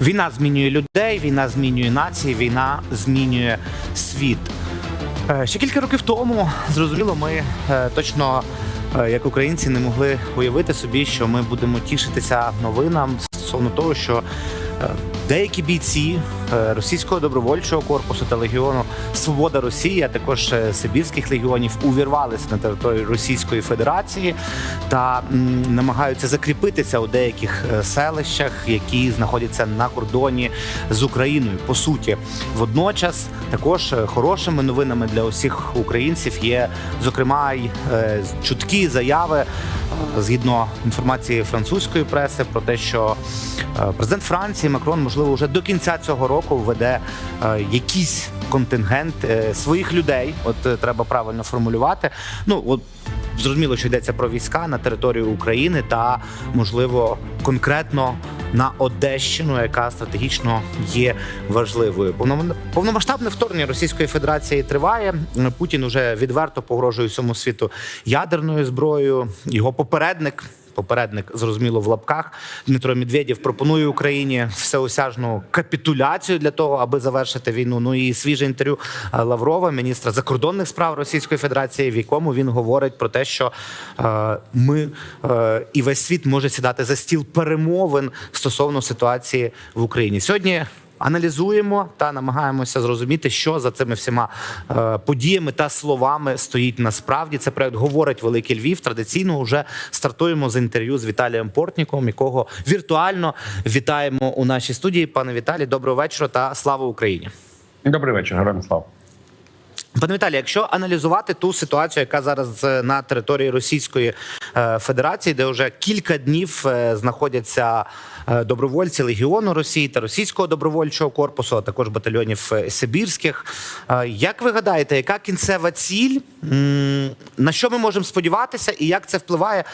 Війна змінює людей, війна змінює нації, війна змінює світ. Е, Ще кілька років тому зрозуміло, ми е, точно е, як українці не могли уявити собі, що ми будемо тішитися новинам стосовно того, що деякі бійці російського добровольчого корпусу та легіону Свобода Росії, а також Сибірських легіонів увірвалися на територію Російської Федерації та намагаються закріпитися у деяких е, селищах, які знаходяться на кордоні з Україною. По суті, водночас також е, хорошими новинами для усіх українців є, зокрема, й е, чуткі заяви. Згідно інформації французької преси про те, що президент Франції Макрон, можливо, вже до кінця цього року введе якийсь контингент своїх людей. От треба правильно формулювати. Ну от зрозуміло, що йдеться про війська на територію України та можливо конкретно на Одещину, яка стратегічно є важливою. Повном- Повномасштабне вторгнення Російської Федерації триває. Путін уже відверто погрожує всьому світу ядерною зброєю. Його попередник. Попередник зрозуміло в лапках Дмитро Медведєв пропонує Україні всеосяжну капітуляцію для того, аби завершити війну. Ну і свіже інтерв'ю е, Лаврова, міністра закордонних справ Російської Федерації, в якому він говорить про те, що е, ми е, і весь світ може сідати за стіл перемовин стосовно ситуації в Україні. Сьогодні аналізуємо та намагаємося зрозуміти, що за цими всіма е, подіями та словами стоїть насправді. Це проект говорить Великий Львів. Традиційно вже стартуємо з інтерв'ю з Віталієм Портніком, якого віртуально вітаємо у нашій студії. Пане Віталій, доброго вечора та слава Україні. Добрий вечір, героям слава. Пане Віталій, якщо аналізувати ту ситуацію, яка зараз е, на території Російської е, Федерації, де вже кілька днів знаходяться добровольці Легіону Росії та Російського добровольчого корпусу, а також батальйонів е, Сибірських, е, як ви гадаєте, яка кінцева ціль? На що ми можемо сподіватися, і як це впливає,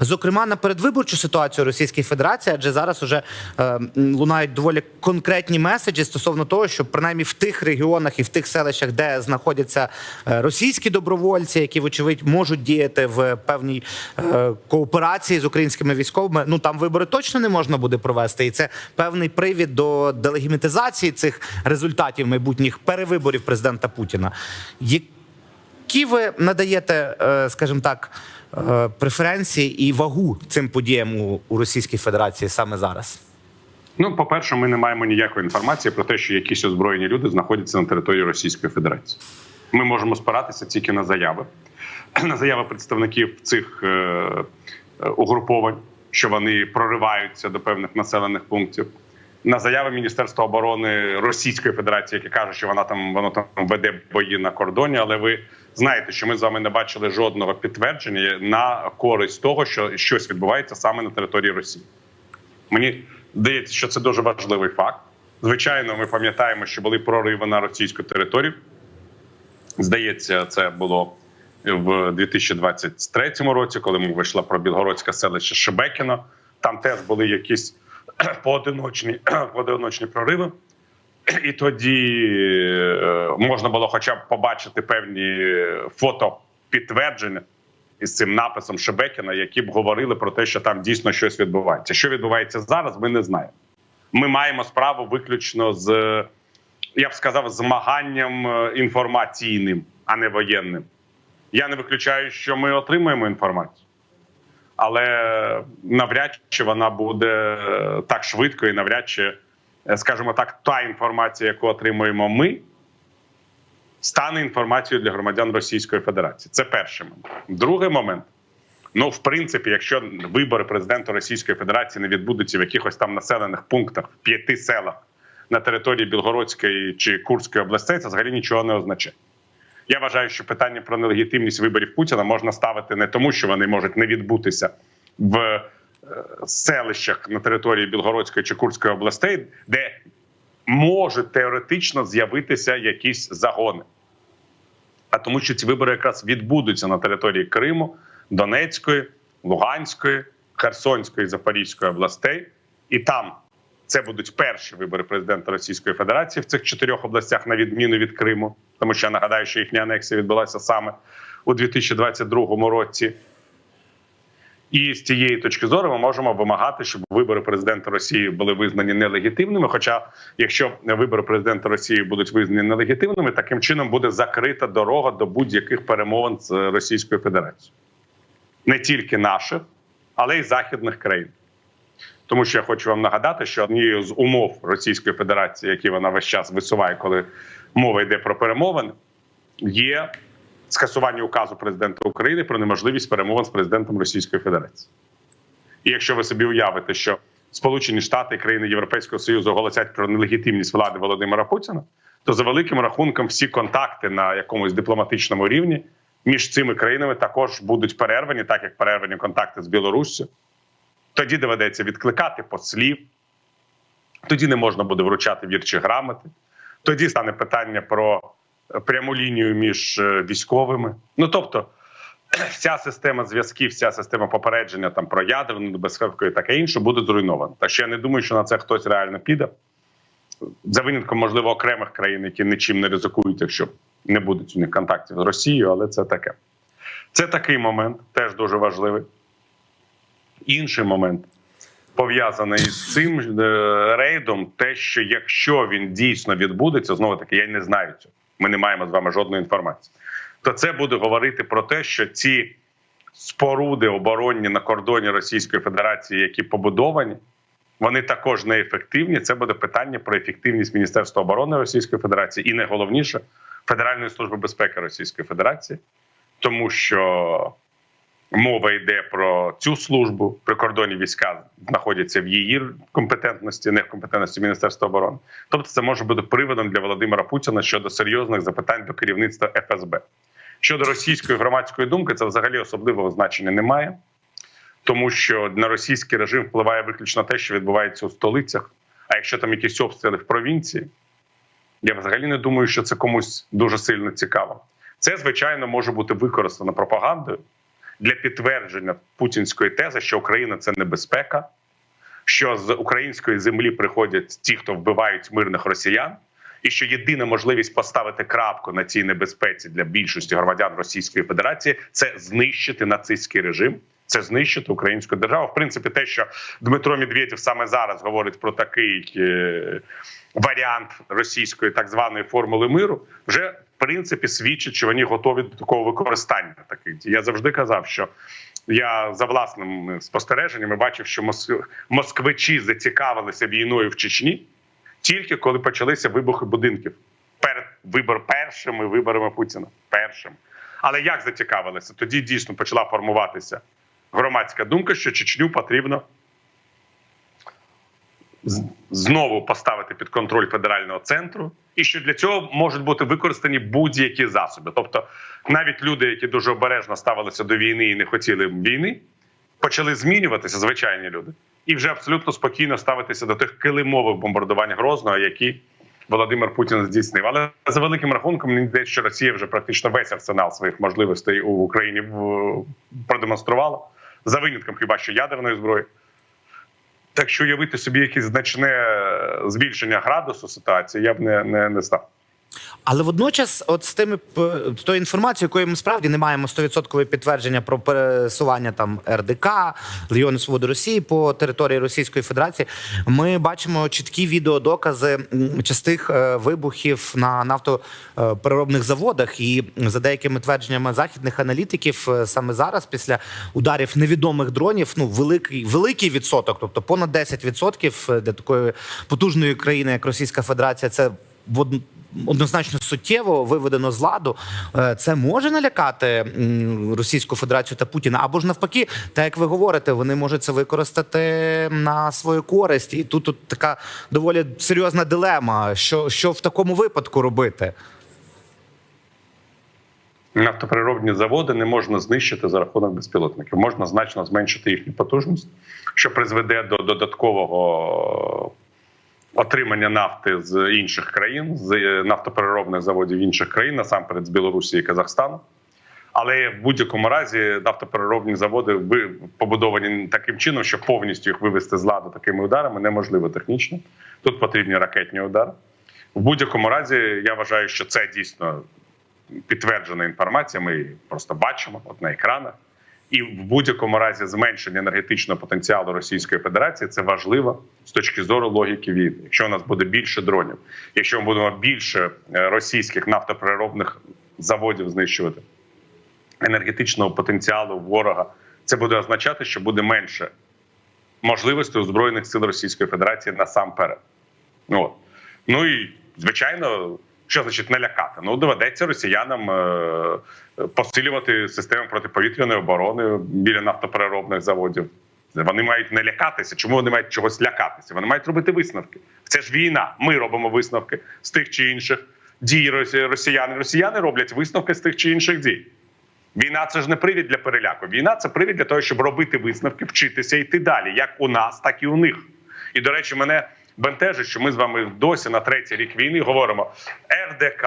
зокрема, на передвиборчу ситуацію Російської Федерації? Адже зараз уже е, лунають доволі конкретні меседжі стосовно того, що принаймні в тих регіонах і в тих селищах, де знаходяться е, російські добровольці, які вочевидь можуть діяти в певній е, кооперації з українськими військовими, ну там вибори точно не можна буде провести, і це певний привід до делегімітизації цих результатів майбутніх перевиборів президента Путіна. Які ви надаєте, е, скажімо так, е, преференції і вагу цим подіям у, Російській Федерації саме зараз? Ну, по-перше, ми не маємо ніякої інформації про те, що якісь озброєні люди знаходяться на території Російської Федерації. Ми можемо спиратися тільки на заяви, на заяви представників цих е, угруповань, що вони прориваються до певних населених пунктів. На заяви Міністерства оборони Російської Федерації, яке каже, що вона там воно там веде бої на кордоні. Але ви знаєте, що ми з вами не бачили жодного підтвердження на користь того, що щось відбувається саме на території Росії. Мені здається, що це дуже важливий факт. Звичайно, ми пам'ятаємо, що були прориви на російську територію. Здається, це було в 2023 році, коли ми вийшла про білгородське селище Шебекіно. Там теж були якісь поодиночні, поодиночні прориви. І тоді е, можна було хоча б побачити певні фото підтвердження із цим написом Шебекіна, які б говорили про те, що там дійсно щось відбувається. Що відбувається зараз, ми не знаємо. Ми маємо справу виключно з, я б сказав, змаганням е, інформаційним, а не воєнним. Я не виключаю, що ми отримаємо інформацію, але навряд чи вона буде так швидко і навряд чи, е, скажімо так, та інформація, яку отримуємо ми, стане інформацією для громадян Російської Федерації. Це перший момент. Другий момент. Ну, в принципі, якщо вибори президента Російської Федерації не відбудуться в якихось там населених пунктах, в п'яти селах на території Білгородської чи Курської областей, це взагалі нічого не означає. Я вважаю, що питання про нелегітимність виборів Путіна можна ставити не тому, що вони можуть не відбутися в е, селищах на території Білгородської чи Курської областей, де можуть теоретично з'явитися якісь загони. А тому, що ці вибори якраз відбудуться на території Криму, Донецької, Луганської, Херсонської, Запорізької областей, і там це будуть перші вибори президента Російської Федерації в цих чотирьох областях, на відміну від Криму, тому що я нагадаю, що їхня анексія відбулася саме у 2022 році. І з цієї точки зору ми можемо вимагати, щоб вибори президента Росії були визнані нелегітимними. Хоча, якщо вибори президента Росії будуть визнані нелегітимними, таким чином буде закрита дорога до будь-яких перемовин з Російською Федерацією, не тільки наших, але й західних країн. Тому що я хочу вам нагадати, що однією з умов Російської Федерації, які вона весь час висуває, коли мова йде про перемовини, є скасування указу президента України про неможливість перемовин з президентом Російської Федерації. І якщо ви собі уявите, що Сполучені Штати і країни Європейського Союзу оголосять про нелегітимність влади Володимира Путіна, то за великим рахунком всі контакти на якомусь дипломатичному рівні між цими країнами також будуть перервані, так як перервані контакти з Білоруссю. Тоді доведеться відкликати послів, тоді не можна буде вручати вірчі грамоти. Тоді стане питання про пряму лінію між е, військовими. Ну тобто, вся система зв'язків, вся система попередження там про ядерну небезпеку і таке інше буде зруйнована. Так що я не думаю, що на це хтось реально піде. За винятком, можливо, окремих країн, які нічим не ризикують, якщо не будуть у них контактів з Росією, але це таке. Це такий момент, теж дуже важливий. Інший момент пов'язаний з цим е, рейдом, те, що якщо він дійсно відбудеться, знову таки, я не знаю цього. Ми не маємо з вами жодної інформації. То це буде говорити про те, що ці споруди оборонні на кордоні Російської Федерації, які побудовані, вони також неефективні. Це буде питання про ефективність Міністерства оборони Російської Федерації і найголовніше Федеральної служби безпеки Російської Федерації, тому що мова йде про цю службу. Прикордонні війська знаходяться в її компетентності, не в компетентності Міністерства оборони. Тобто, це може бути приводом для Володимира Путіна щодо серйозних запитань до керівництва ФСБ. Щодо російської громадської думки, це взагалі особливого значення немає, тому що на російський режим впливає виключно те, що відбувається у столицях. А якщо там якісь обстріли в провінції, я взагалі не думаю, що це комусь дуже сильно цікаво. Це, звичайно, може бути використано пропагандою для підтвердження путінської тези, що Україна це небезпека, що з української землі приходять ті, хто вбивають мирних росіян, і що єдина можливість поставити крапку на цій небезпеці для більшості громадян Російської Федерації це знищити нацистський режим. Це знищити українську державу. В принципі, те, що Дмитро Медведєв саме зараз говорить про такий е, варіант російської так званої формули миру, вже принципі свідчить, що вони готові до такого використання таких. Я завжди казав, що я за власним спостереженнями бачив, що москвичі зацікавилися війною в Чечні тільки коли почалися вибухи будинків перед вибор першими виборами Путіна. Першим. Але як зацікавилися? Тоді дійсно почала формуватися громадська думка, що Чечню потрібно знову поставити під контроль федерального центру, і що для цього можуть бути використані будь-які засоби. Тобто, навіть люди, які дуже обережно ставилися до війни і не хотіли війни, почали змінюватися звичайні люди, і вже абсолютно спокійно ставитися до тих килимових бомбардувань Грозного, які Володимир Путін здійснив. Але за великим рахунком мені здається, що Росія вже практично весь арсенал своїх можливостей у Україні продемонструвала за винятком хіба що ядерної зброї. Так що уявити собі якесь значне е, збільшення градусу ситуації, я б не, не, не став. Але водночас, от з тими з тою інформацією, якою ми справді не маємо 100% підтвердження про пересування там РДК, Легіону Свободи Росії по території Російської Федерації, ми бачимо чіткі відеодокази частих е, вибухів на нафтопереробних заводах. І за деякими твердженнями західних аналітиків, е, саме зараз, після ударів невідомих дронів, ну великий великий відсоток, тобто понад 10% для такої потужної країни, як Російська Федерація, це однозначно суттєво виведено з ладу. Е, Це може налякати Російську Федерацію та Путіна, або ж навпаки, так як ви говорите, вони можуть це використати на свою користь. І тут, тут така доволі серйозна дилема. Що, що в такому випадку робити? Нафтопереробні заводи не можна знищити за рахунок безпілотників. Можна значно зменшити їхню потужність, що призведе до додаткового отримання нафти з інших країн, з е, нафтопереробних заводів інших країн, насамперед з Білорусі і Казахстану. Але в будь-якому разі нафтопереробні заводи побудовані таким чином, що повністю їх вивести з ладу такими ударами неможливо технічно. Тут потрібні ракетні удари. В будь-якому разі я вважаю, що це дійсно підтверджена інформація. Ми її просто бачимо от на екранах. І в будь-якому разі зменшення енергетичного потенціалу Російської Федерації це важливо з точки зору логіки війни. Якщо у нас буде більше дронів, якщо ми будемо більше е, російських нафтопереробних заводів знищувати, енергетичного потенціалу ворога, це буде означати, що буде менше можливостей у збройних сил Російської Федерації насамперед. От. ну і звичайно, що значить налякати? Ну доведеться росіянам е- посилювати системи протиповітряної оборони біля нафтопереробних заводів. Вони мають не лякатися. Чому вони мають чогось лякатися? Вони мають робити висновки. Це ж війна. Ми робимо висновки з тих чи інших дій росіян. Росіяни роблять висновки з тих чи інших дій. Війна це ж не привід для переляку. Війна це привід для того, щоб робити висновки, вчитися йти далі, як у нас, так і у них. І до речі, мене бентежить, що ми з вами досі на третій рік війни говоримо РДК,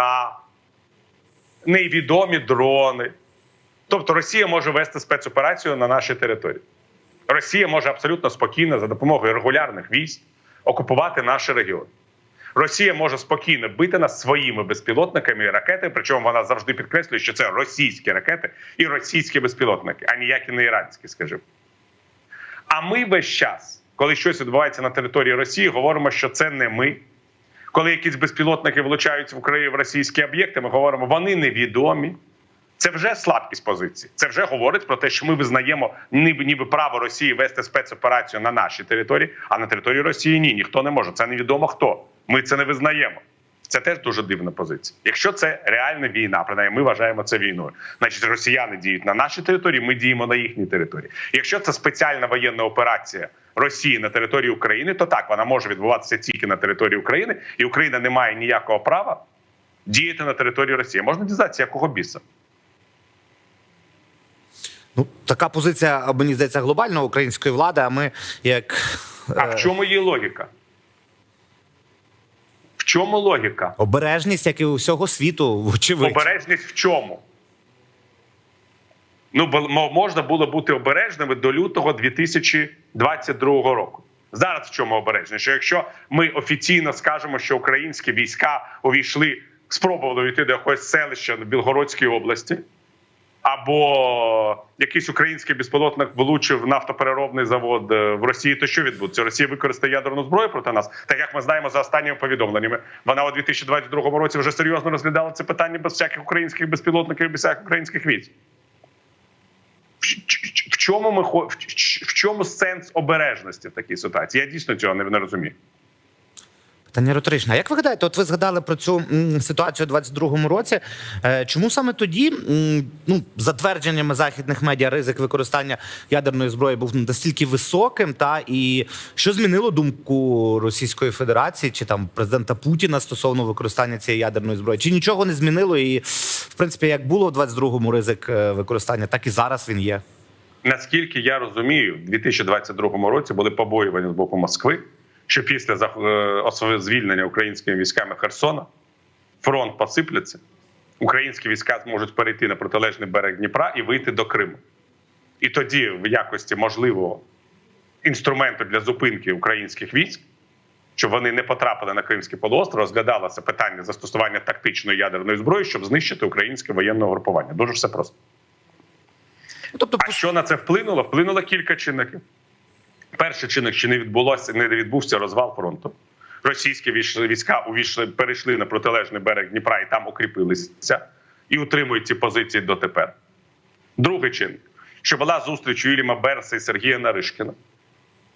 невідомі дрони. Тобто Росія може вести спецоперацію на нашій території. Росія може абсолютно спокійно за допомогою регулярних військ окупувати наші регіони. Росія може спокійно бити нас своїми безпілотниками і ракети. Причому вона завжди підкреслює, що це російські ракети і російські безпілотники, а ніякі не іранські, скажімо. А ми весь час, коли щось відбувається на території Росії, говоримо, що це не ми. Коли якісь безпілотники влучають в Україну в російські об'єкти, ми говоримо, вони невідомі. Це вже слабкість позиції. Це вже говорить про те, що ми визнаємо ніби ніби право Росії вести спецоперацію на нашій території, а на території Росії ні, ніхто не може. Це невідомо хто. Ми це не визнаємо. Це теж дуже дивна позиція. Якщо це реальна війна, принаймні ми вважаємо це війною. Значить, росіяни діють на нашій території, ми діємо на їхній території. Якщо це спеціальна воєнна операція Росії на території України, то так вона може відбуватися тільки на території України, і Україна не має ніякого права діяти на території Росії. Можна дізнатися, якого біса? Ну, така позиція, мені здається, глобальна української влади. А ми як А е, в чому її логіка? Чому логіка? обережність, як і у всього світу, вочевидь. Обережність в чому? Ну, бо можна було бути обережними до лютого 2022 року. Зараз в чому обережність? Що якщо ми офіційно скажемо, що українські війська увійшли, спробували увійти до якогось селища в Білгородській області, або якийсь український безпілотник влучив нафтопереробний завод е, в Росії, то що відбудеться? Росія використає ядерну зброю проти нас. Так як ми знаємо за останніми повідомленнями, вона у 2022 році вже серйозно розглядала це питання без всяких українських безпілотників, без всяких українських військ. В, чому ми в, чому сенс обережності в такій ситуації? Я дійсно цього не розумію. Питання риторичне. Як ви гадаєте, от ви згадали про цю ситуацію у 22-му році? Е, чому саме тоді, ну, за твердженнями західних медіа, ризик використання ядерної зброї був настільки високим? Та і що змінило думку Російської Федерації чи там президента Путіна стосовно використання цієї ядерної зброї? Чи нічого не змінило? І в принципі, як було в 22-му ризик е, використання, так і зараз він є. Наскільки я розумію, в 2022 році були побоювання з боку Москви, що після е, звільнення українськими військами Херсона фронт посипляться, українські війська зможуть перейти на протилежний берег Дніпра і вийти до Криму. І тоді, в якості можливого інструменту для зупинки українських військ, щоб вони не потрапили на Кримський полуостров, розглядалося питання застосування тактичної ядерної зброї, щоб знищити українське воєнне угрупування. Дуже все просто. Ну, Тобто, А що на це вплинуло? Вплинуло кілька чинників. Перший чинник, що не відбулося, не відбувся розвал фронту. Російські війська увійшли, перейшли на протилежний берег Дніпра і там укріпилися і утримують ці позиції дотепер. Другий чинник, що була зустріч Юліма Берса і Сергія Наришкіна.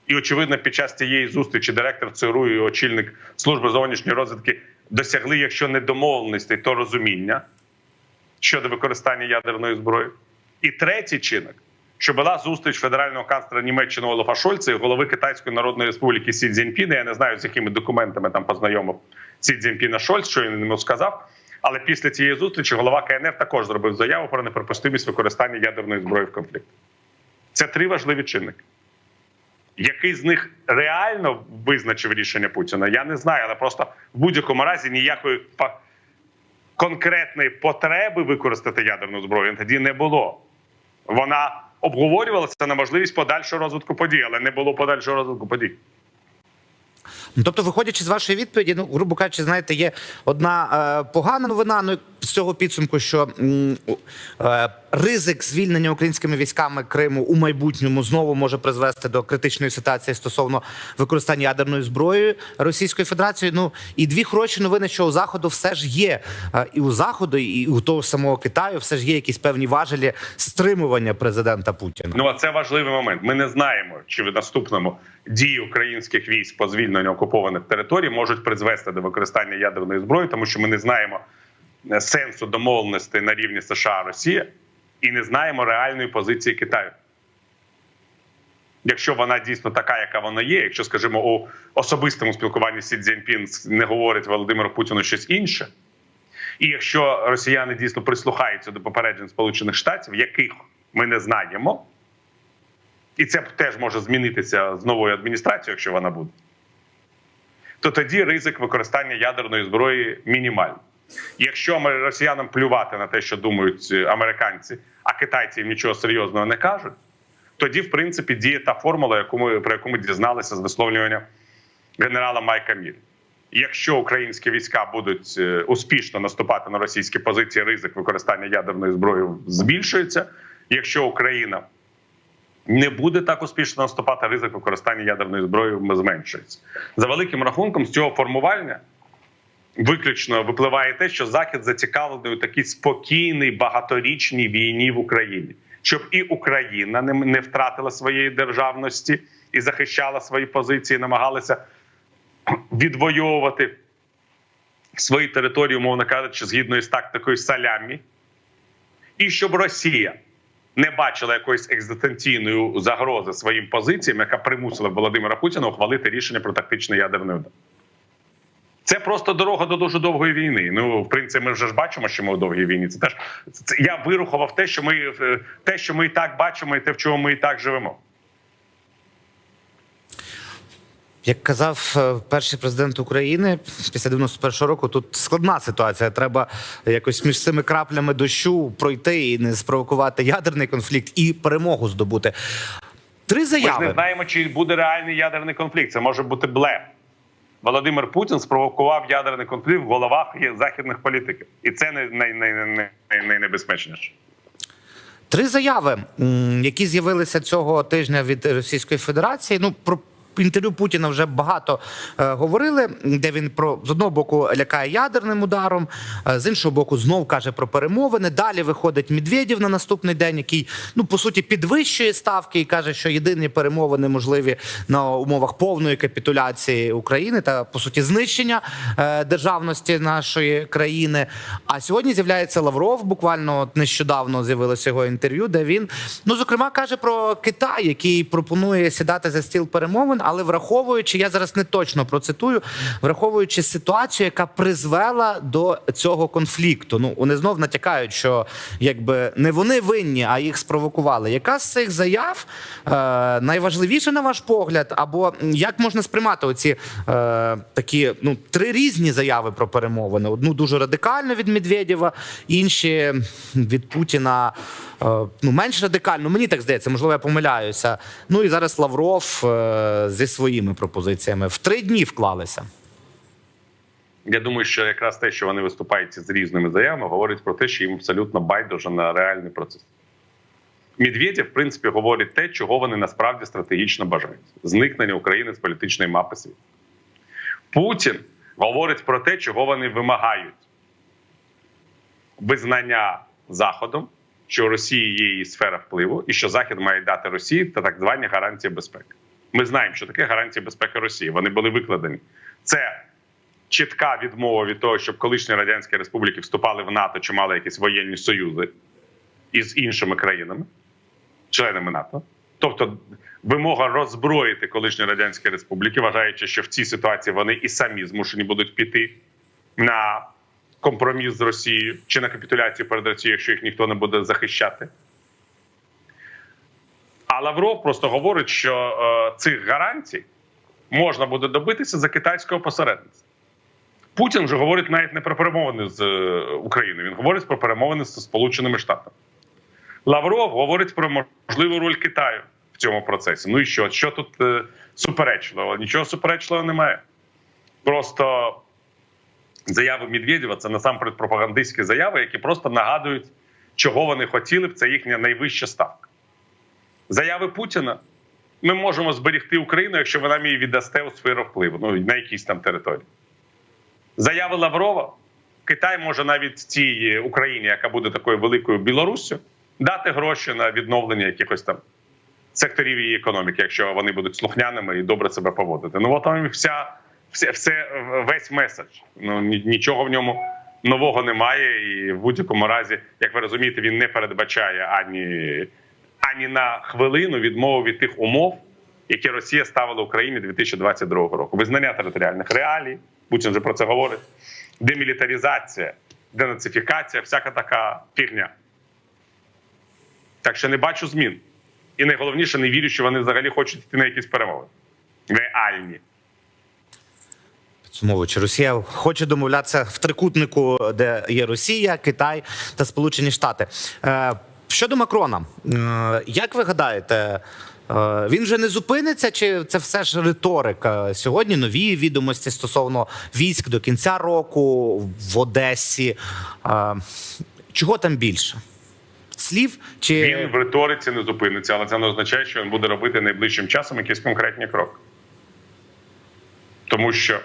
І, очевидно, під час цієї зустрічі директор ЦРУ і очільник служби зовнішньої розвідки досягли, якщо не домовленостей, то розуміння щодо використання ядерної зброї. І третій чинник, що була зустріч федерального канцлера Німеччини Олафа Шольца і голови Китайської Народної Республіки Сі Цзіньпіна. Я не знаю, з якими документами там познайомив Сі Цзіньпіна Шольц, що він йому сказав. Але після цієї зустрічі голова КНР також зробив заяву про неприпустимість використання ядерної зброї в конфлікті. Це три важливі чинники. Який з них реально визначив рішення Путіна, я не знаю, але просто в будь-якому разі ніякої конкретної потреби використати ядерну зброю тоді не було. Вона обговорювалася на можливість подальшого розвитку подій, але не було подальшого розвитку подій. Ну, тобто, виходячи з вашої відповіді, ну грубо кажучи, знаєте, є одна е, погана новина. Ну з цього підсумку, що е, ризик звільнення українськими військами Криму у майбутньому знову може призвести до критичної ситуації стосовно використання ядерної зброї Російської Федерації. Ну і дві хороші новини, що у заходу все ж є, і у заходу, і у того самого Китаю, все ж є якісь певні важелі стримування президента Путіна. Ну а це важливий момент. Ми не знаємо, чи в наступному дії українських військ по звільненню окупованих територій можуть призвести до використання ядерної зброї, тому що ми не знаємо е, сенсу домовленостей на рівні США Росія і не знаємо реальної позиції Китаю. Якщо вона дійсно така, яка вона є, якщо, скажімо, у особистому спілкуванні Сі Цзіньпін не говорить Володимиру Путіну щось інше, і якщо росіяни дійсно прислухаються до попереджень Сполучених Штатів, яких ми не знаємо, і це теж може змінитися з новою адміністрацією, якщо вона буде, то тоді ризик використання ядерної зброї мінімальний. Якщо ми росіянам плювати на те, що думають е, американці, а китайці їм нічого серйозного не кажуть, тоді, в принципі, діє та формула, яку ми про яку ми дізналися з висловлювання генерала Майка Міль. Якщо українські війська будуть е, успішно наступати на російські позиції, ризик використання ядерної зброї збільшується. Якщо Україна не буде так успішно наступати, ризик використання ядерної зброї зменшується. За великим рахунком, з цього формування виключно випливає те, що Захід зацікавлений у такій спокійній багаторічній війні в Україні, щоб і Україна не, втратила своєї державності і захищала свої позиції, намагалася відвоювати свої території, умовно кажучи, згідно із тактикою салямі, і щоб Росія не бачила якоїсь екзистенційної загрози своїм позиціям, яка примусила Володимира Путіна ухвалити рішення про тактичний ядерний удар. Це просто дорога до дуже довгої війни. Ну, в принципі, ми вже ж бачимо, що ми у довгій війні. Це теж це, я вирухував те, що ми е, те, що ми і так бачимо, і те, в чому ми і так живемо. Як казав е, перший президент України після 91-го року, тут складна ситуація. Треба якось між цими краплями дощу пройти і не спровокувати ядерний конфлікт і перемогу здобути. Три Ми ж не знаємо, чи буде реальний ядерний конфлікт. Це може бути блеф. Володимир Путін спровокував ядерний конфлікт в головах західних політиків, і це не, найнебезпечніше. не, не, не, не. Три заяви, які з'явилися цього тижня від Російської Федерації. Ну про інтерв'ю Путіна вже багато е, говорили, де він про з одного боку лякає ядерним ударом, е, з іншого боку, знов каже про перемовини. Далі виходить Медведєв на наступний день, який ну по суті підвищує ставки і каже, що єдині перемовини можливі на умовах повної капітуляції України та по суті знищення е, державності нашої країни. А сьогодні з'являється Лавров. Буквально от нещодавно з'явилося його інтерв'ю, де він ну зокрема каже про Китай, який пропонує сідати за стіл перемовин, але враховуючи, я зараз не точно процитую, враховуючи ситуацію, яка призвела до цього конфлікту. Ну вони знов натякають, що якби не вони винні, а їх спровокували. Яка з цих заяв е, найважливіша на ваш погляд? Або як можна сприймати оці е, такі ну три різні заяви про перемовини? Одну дуже радикально від Медведєва, інші від Путіна. Е, Ну, менш радикально, мені так здається, можливо, я помиляюся. Ну і зараз Лавров е, зі своїми пропозиціями в три дні вклалися. Я думаю, що якраз те, що вони виступають з різними заявами, говорить про те, що їм абсолютно байдуже на реальний процес. Медведєв, в принципі, говорить те, чого вони насправді стратегічно бажають: зникнення України з політичної мапи світу. Путін говорить про те, чого вони вимагають: визнання Заходом, що Росії є її сфера впливу, і що Захід має дати Росії та так звані гарантії безпеки. Ми знаємо, що таке гарантії безпеки Росії. Вони були викладені. Це чітка відмова від того, щоб колишні радянські республіки вступали в НАТО чи мали якісь воєнні союзи із іншими країнами, членами НАТО. Тобто вимога роззброїти колишні радянські республіки, вважаючи, що в цій ситуації вони і самі змушені будуть піти на компроміс з Росією чи на капітуляцію перед Росією, якщо їх ніхто не буде захищати. А Лавров просто говорить, що е, цих гарантій можна буде добитися за китайського посередництва. Путін вже говорить навіть не про перемовини з е, Україною, він говорить про перемовини з Сполученими Штатами. Лавров говорить про можливу роль Китаю в цьому процесі. Ну і що? Що тут е, суперечливого? Нічого суперечливого немає. Просто заяви Медведєва це насамперед пропагандистські заяви, які просто нагадують чого вони хотіли б, це їхня найвища ставка. Заяви Путіна ми можемо зберегти Україну, якщо ви нам її віддасте у сферу впливу, ну на якійсь там території. Заяви Лаврова, Китай може навіть цій Україні, яка буде такою великою Білоруссю, дати гроші на відновлення якихось там секторів її економіки, якщо вони будуть слухняними і добре себе поводити. Ну от там вся, все, все весь меседж. Ну нічого в ньому нового немає, і в будь-якому разі, як ви розумієте, він не передбачає ані, ані на хвилину відмову від тих умов, які Росія ставила Україні 2022 року. Визнання територіальних реалій, Путін вже про це говорить. Демілітаризація, денацифікація, всяка така фігня. Так що не бачу змін. І найголовніше, не вірю, що вони взагалі хочуть йти на якісь перемови. Реальні. Підсумовуючи, Росія хоче домовлятися в трикутнику, де є Росія, Китай та Сполучені Штати. Е, щодо Макрона, е, як ви гадаєте, е, він вже не зупиниться, чи це все ж риторика? Сьогодні нові відомості стосовно військ до кінця року в Одесі. Чого там більше? Слів чи Він в риториці не зупиниться, але це не означає, що він буде робити найближчим часом якісь конкретні кроки. Тому що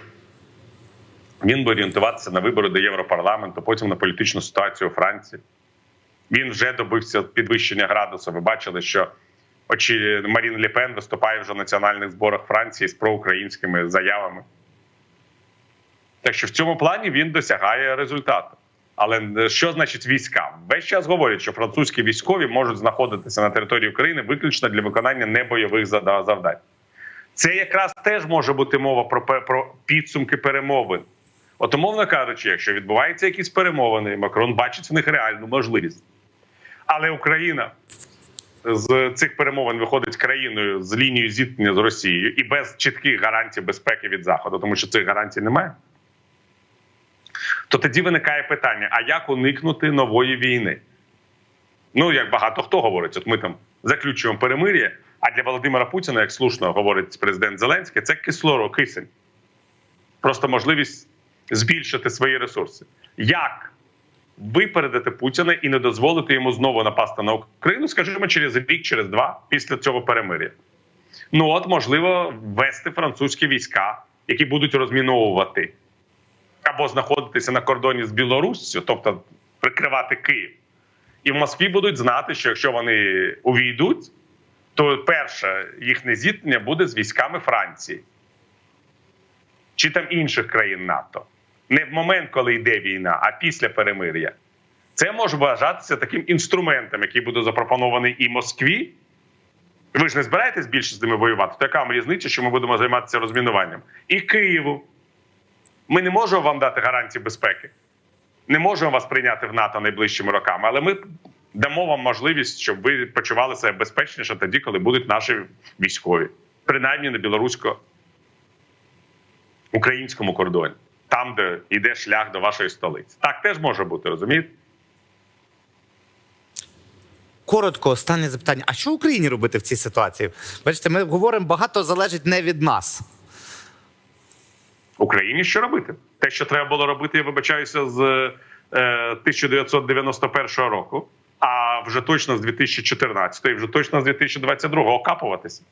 він буде орієнтуватися на вибори до Європарламенту, потім на політичну ситуацію у Франції. Він вже добився підвищення градусу. Ви бачили, що очі Марін Лепен виступає вже в національних зборах Франції з проукраїнськими заявами. Так що в цьому плані він досягає результату. Але що значить війська? Весь час говорять, що французькі військові можуть знаходитися на території України виключно для виконання небойових завдань. Це якраз теж може бути мова про, про підсумки перемовин. От, умовно кажучи, якщо відбуваються якісь перемовини, Макрон бачить в них реальну можливість. Але Україна з цих перемовин виходить країною з лінією зіткнення з Росією і без чітких гарантій безпеки від Заходу, тому що цих гарантій немає. То тоді виникає питання: а як уникнути нової війни? Ну, як багато хто говорить, от ми там заключуємо перемир'я, а для Володимира Путіна, як слушно говорить президент Зеленський, це кислород, кисень. Просто можливість збільшити свої ресурси. Як випередити Путіна і не дозволити йому знову напасти на Україну, скажімо, через рік, через два після цього перемир'я? Ну от можливо ввести французькі війська, які будуть розміновувати або знаходитися на кордоні з Білоруссю, тобто прикривати Київ. І в Москві будуть знати, що якщо вони увійдуть, то перше їхнє зіткнення буде з військами Франції чи там інших країн НАТО. Не в момент, коли йде війна, а після перемир'я. Це може вважатися таким інструментом, який буде запропонований і Москві. Ви ж не збираєтесь більше з ними воювати? То яка вам різниця, що ми будемо займатися розмінуванням? І Києву. Ми не можемо вам дати гарантії безпеки. Не можемо вас прийняти в НАТО найближчими роками, але ми дамо вам можливість, щоб ви почували себе безпечніше тоді, коли будуть наші військові, принаймні на білорусько-українському кордоні, там, де йде шлях до вашої столиці. Так теж може бути, розумієте? коротко, останнє запитання: а що Україні робити в цій ситуації? Бачите, ми говоримо, багато залежить не від нас. Україні що робити? Те, що треба було робити, я вибачаюся з е, 1991 року, а вже точно з 2014, і вже точно з 2022 окапуватися.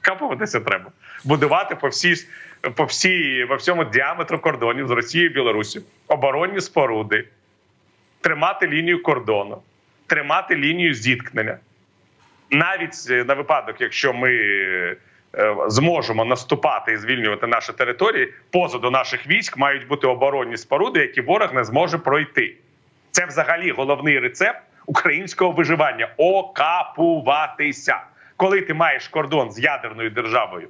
Капуватися треба. Будувати по всій, по всій, по всьому діаметру кордонів з Росією і Білорусі оборонні споруди, тримати лінію кордону, тримати лінію зіткнення. Навіть на випадок, якщо ми е, зможемо наступати і звільнювати наші території, позаду наших військ мають бути оборонні споруди, які ворог не зможе пройти. Це взагалі головний рецепт українського виживання окапуватися. Коли ти маєш кордон з ядерною державою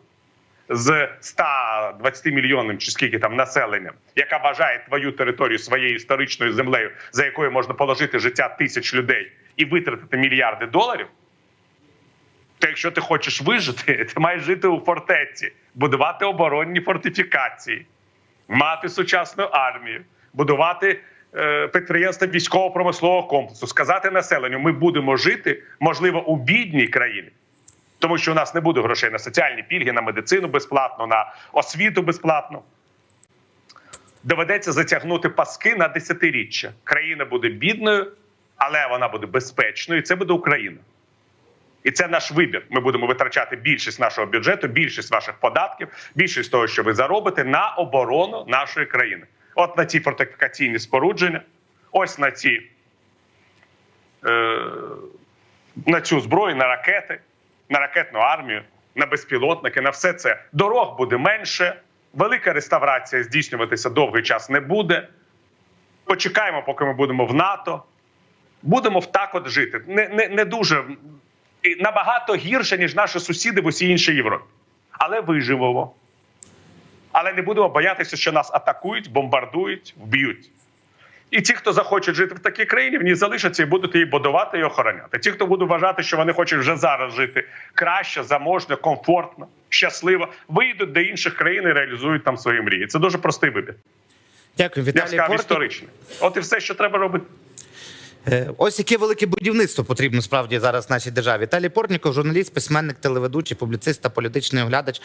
з 120 мільйонним чи скільки там населенням, яка вважає твою територію своєю історичною землею, за якою можна положити життя тисяч людей і витратити мільярди доларів. То якщо ти хочеш вижити, ти маєш жити у фортеці, будувати оборонні фортифікації, мати сучасну армію, будувати е, підприємства військово-промислового комплексу, сказати населенню, ми будемо жити, можливо, у бідній країні, тому що у нас не буде грошей на соціальні пільги, на медицину безплатно, на освіту безплатно. Доведеться затягнути паски на десятиріччя. Країна буде бідною, але вона буде безпечною. і Це буде Україна. І це наш вибір. Ми будемо витрачати більшість нашого бюджету, більшість ваших податків, більшість того, що ви заробите, на оборону нашої країни. От на ці фортифікаційні спорудження, ось на ці е, на цю зброю, на ракети, на ракетну армію, на безпілотники, на все це. Дорог буде менше, велика реставрація здійснюватися довгий час не буде. Почекаємо, поки ми будемо в НАТО. Будемо так от жити. Не, не, не дуже набагато гірше, ніж наші сусіди в усій іншій Європі. Але виживемо. Але не будемо боятися, що нас атакують, бомбардують, вб'ють. І ті, хто захочуть жити в такій країні, в ній залишаться і будуть її будувати і охороняти. Ті, хто будуть вважати, що вони хочуть вже зараз жити краще, заможно, комфортно, щасливо, виїдуть до інших країн і реалізують там свої мрії. Це дуже простий вибір. Дякую, Я Віталій сказав Портнік. історичний. От і все, що треба робити. Е, Ось яке велике будівництво потрібно справді зараз нашій державі. Віталій Портніков, журналіст, письменник, телеведучий, публіцист та політичний оглядач.